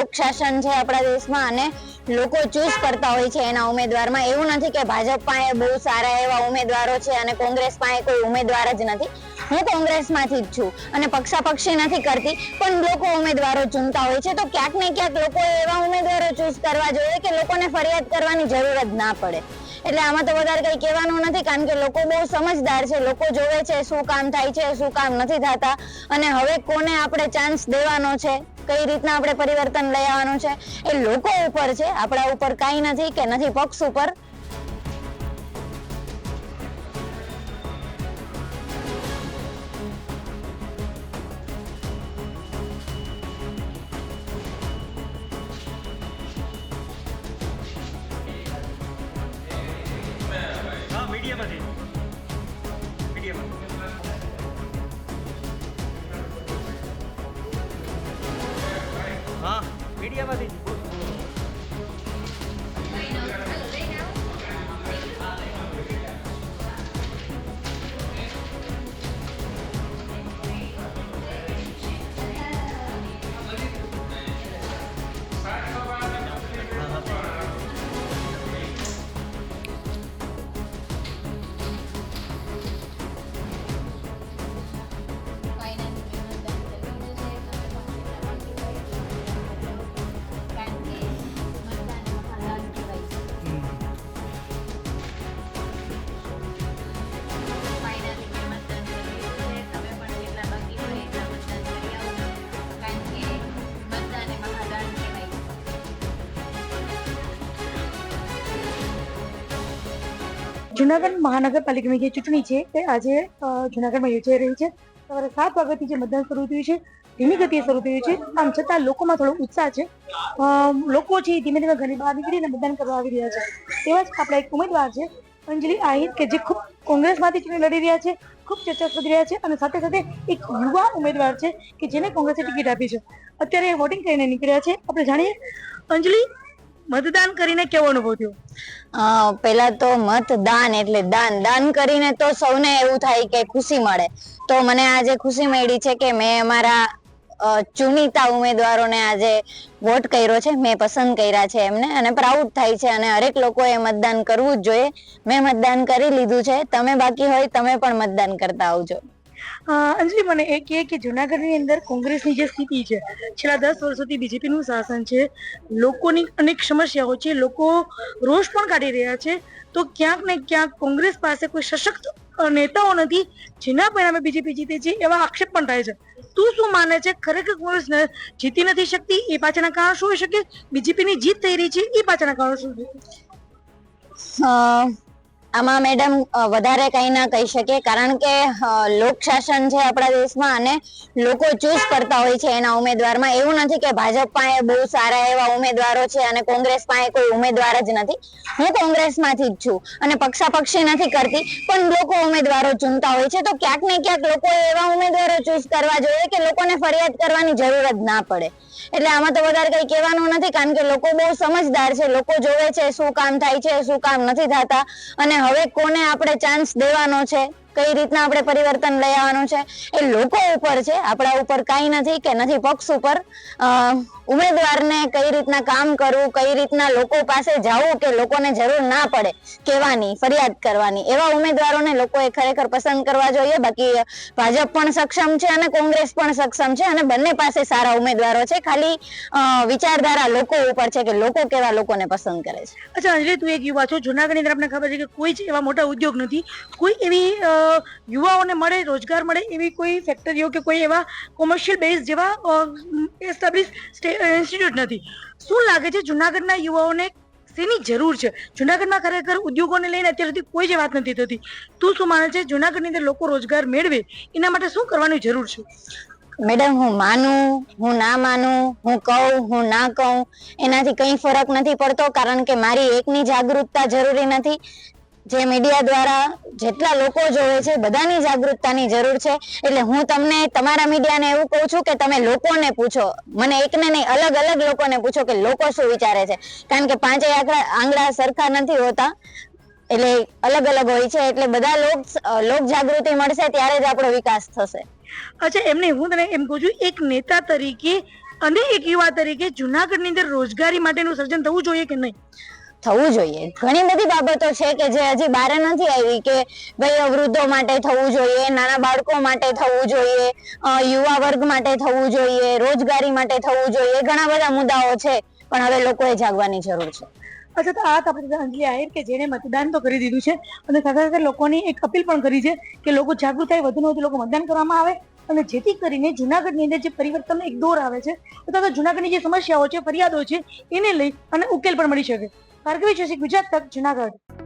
લોક છે આપણા દેશમાં અને લોકો ચૂઝ કરતા હોય છે એના ઉમેદવારમાં. એવું નથી કે ભાજપ પાસે બહુ સારા એવા ઉમેદવારો છે અને કોંગ્રેસ પાસે કોઈ ઉમેદવાર જ નથી. હું કોંગ્રેસમાંથી જ છું અને પક્ષાપક્ષી નથી કરતી, પણ લોકો ઉમેદવારો ચૂનતા હોય છે. તો ક્યાંક ને ક્યાંક લોકોએ એવા ઉમેદવારો ચૂઝ કરવા જોઈએ કે લોકોને ફરિયાદ કરવાની જરૂર જ ના પડે. એટલે આમાં તો વધારે કઈ કહેવાનું નથી, કારણ કે લોકો બહુ સમજદાર છે, લોકો જોવે છે શું કામ થાય છે, શું કામ નથી થતા. અને હવે કોને આપણે ચાન્સ દેવાનો છે, કઈ રીતના આપણે પરિવર્તન લઈ આવવાનું છે? એ લોકો ઉપર છે, આપણા ઉપર કાંઈ નથી કે નથી, પક્ષ ઉપર. હા મીડિયામાંથી મીડિયામાં હા મીડિયામાંથી જુનાગઢ મહાનગરપાલિકાની જે ચૂંટણી છે તે આજે જુનાગઢમાં યોજાઈ રહી છે. સવારે સાત વાગ્યાથી જે મતદાન શરૂ થયું છે, ધીમી ગતિએ શરૂ થયું છે. આમ છતાં લોકોમાં થોડો ઉત્સાહ છે. લોકો છે ધીમે ધીમે ઘરની બહાર નીકળીને મતદાન કરવા આવી રહ્યા છે. તેવા જ આપણા એક ઉમેદવાર છે, અંજલિ આહિર, કે જે ખૂબ કોંગ્રેસમાંથી ચૂંટણી લડી રહ્યા છે, ખૂબ ચર્ચા વધી રહ્યા છે અને સાથે સાથે એક યુવા ઉમેદવાર છે કે જેને કોંગ્રેસે ટિકિટ આપી છે. અત્યારે વોટિંગ કરીને નીકળ્યા છે. આપણે જાણીએ, અંજલિ મતદાન કરીને કેવો અનુભવ થયો? પહેલા તો મતદાન એટલે દાન. દાન કરીને તો સૌને એવું થાય કે ખુશી મળે. તો મને આજે ખુશી મળી છે કે મેં અમારા અ, ઉમેદવારોને આજે વોટ કર્યો છે. મેં પસંદ કર્યા છે એમને અને પ્રાઉડ થાય છે અને હરેક લોકોએ મતદાન કરવું જ જોઈએ. મેં મતદાન કરી લીધું છે. તમે બાકી હોય તમે પણ મતદાન કરતા આવજો. અંજલિ, મને એ કહે કે જુનાગઢની અંદર કોંગ્રેસની જે સ્થિતિ છે, છેલ્લા દસ વર્ષોથી બીજેપીનું શાસન છે, લોકોની અનેક સમસ્યાઓ છે, લોકો રોષ પણ કાઢી રહ્યા છે, તો ક્યાંક ને ક્યાંક કોંગ્રેસ પાસે કોઈ સશક્ત નેતાઓ નથી, જેના પરિણામે બીજેપી જીતે છે, એવા આક્ષેપ પણ થાય છે. તું શું માને છે? ખરેખર કોંગ્રેસ જીતી નથી શકતી, એ પાછળના કારણ શું હોઈ શકે? બીજેપીની જીત થઈ રહી છે, એ પાછળના કારણ શું આમાં મેડમ વધારે કંઈ ના કહી શકે કારણ કે લોક શાસન છે આપણા દેશમાં અને લોકો ચૂઝ કરતા હોય છે એના ઉમેદવારમાં. એવું નથી કે ભાજપ પાસે બહુ સારા એવા ઉમેદવારો છે અને કોંગ્રેસ પાસે કોઈ ઉમેદવાર જ નથી. હું કોંગ્રેસમાંથી જ છું અને પક્ષાપક્ષી નથી કરતી, પણ લોકો ઉમેદવારો ચૂનતા હોય છે. તો ક્યાંક ને ક્યાંક લોકો એવા ઉમેદવારો ચૂઝ કરવા જોઈએ કે લોકોને ફરિયાદ કરવાની જરૂર જ ના પડે. એટલે આમાં તો વધારે કઈ કહેવાનું નથી, કારણ કે લોકો બહુ સમજદાર છે, લોકો જોવે છે શું કામ થાય છે, શું કામ નથી થતા. અને હવે કોને આપણે ચાન્સ દેવાનો છે? કઈ રીતના આપણે પરિવર્તન લઈ આવવાનું છે? એ લોકો ઉપર છે. આપણા ઉપર કાંઈ નથી કે નથી, પક્ષ ઉપર. ઉમેદવારને કઈ રીતના કામ કરવું, કઈ રીતના લોકો પાસે જવું કે લોકોને જરૂર ના પડે, કહેવાની, ફરિયાદ કરવાની. એવા ઉમેદવારોને લોકોએ ખરેખર પસંદ કરવા જોઈએ. બાકી ભાજપ પણ સક્ષમ છે અને કોંગ્રેસ પણ સક્ષમ છે અને બંને પાસે સારા ઉમેદવારો છે. ખાલી વિચારધારા લોકો ઉપર છે કે લોકો કેવા લોકોને પસંદ કરે છે. અચ્છા, અંજલિ, તું એક યુવા છો. જુનાગઢની અંદર આપણને ખબર છે કે કોઈ જ એવા મોટા ઉદ્યોગ નથી. કોઈ એવી યુવાઓને મળે, રોજગાર મળે એવી કોઈ ફેક્ટરીઓ કે કોઈ એવા કોમર્શિયલ બેઝ જેવા એસ્ટાબ્લિશ ઇન્સ્ટિટ્યૂટ નથી. શું લાગે છે જુનાગઢના યુવાઓને શેની જરૂર છે? જુનાગઢમાં ખરેખર ઉદ્યોગોને લઈને અત્યાર સુધી કોઈ જ વાત નથી થતી. તું શું માને છે જુનાગઢની અંદર લોકો રોજગાર મેળવે? એના માટે શું કરવાની જરૂર છે? મેડમ, હું માનું, હું ના માનું, હું કહું, હું ના કહું, એનાથી કંઈ ફરક નથી પડતો કારણ કે મારી એકની જાગૃતતા જરૂરી નથી. જે મીડિયા દ્વારા જેટલા લોકો જોવે છે, બધાની જાગૃતતાની જરૂર છે. એટલે હું તમને તમારા મીડિયાને એવું કહું છું કે તમે લોકોને પૂછો. મને એકને નહીં, અલગ અલગ લોકોને પૂછો કે લોકો શું વિચારે છે. કારણ કે પાંચેય આંકડા, આંગળા સરખા નથી હોતા. એટલે અલગ અલગ હોય છે, એટલે બધા લોક લોક જાગૃતિ મળશે ત્યારે જ આપણો વિકાસ થશે. અચ્છા, એમને હું તને એમ કહું છું, એક નેતા તરીકે અને એક યુવા તરીકે જુનાગઢની અંદર રોજગારી માટેનું સર્જન થવું જોઈએ કે નહીં? થવું જોઈએ. ઘણી બધી બાબતો છે કે જે હજી બહાર નથી આવી કે ભાઈ વૃદ્ધો માટે થવું જોઈએ, નાના બાળકો માટે થવું જોઈએ યુવા વર્ગ માટે થવું જોઈએ, રોજગારી માટે થવું જોઈએ ઘણા બધા મુદ્દાઓ છે, પણ હવે લોકોએ જાગવાની જરૂર છે. અચ્છા, તો આ આપણે અંજલિ આહિર કે જેને મતદાન તો કરી દીધું છે, અને સાથે સાથે લોકોની એક અપીલ પણ કરી છે કે લોકો જાગૃત થાય વધુને વધુ લોકો મતદાન કરવામાં આવે, અને જેથી કરીને જુનાગઢની અંદર જે પરિવર્તનનો એક દોર આવે છે અથવા તો જુનાગઢની જે સમસ્યાઓ છે, ફરિયાદો છે, એને લઈ અને ઉકેલ પણ મળી શકે. ભાર્ગવી જોશી ગુજરાત તક જુનાગઢ.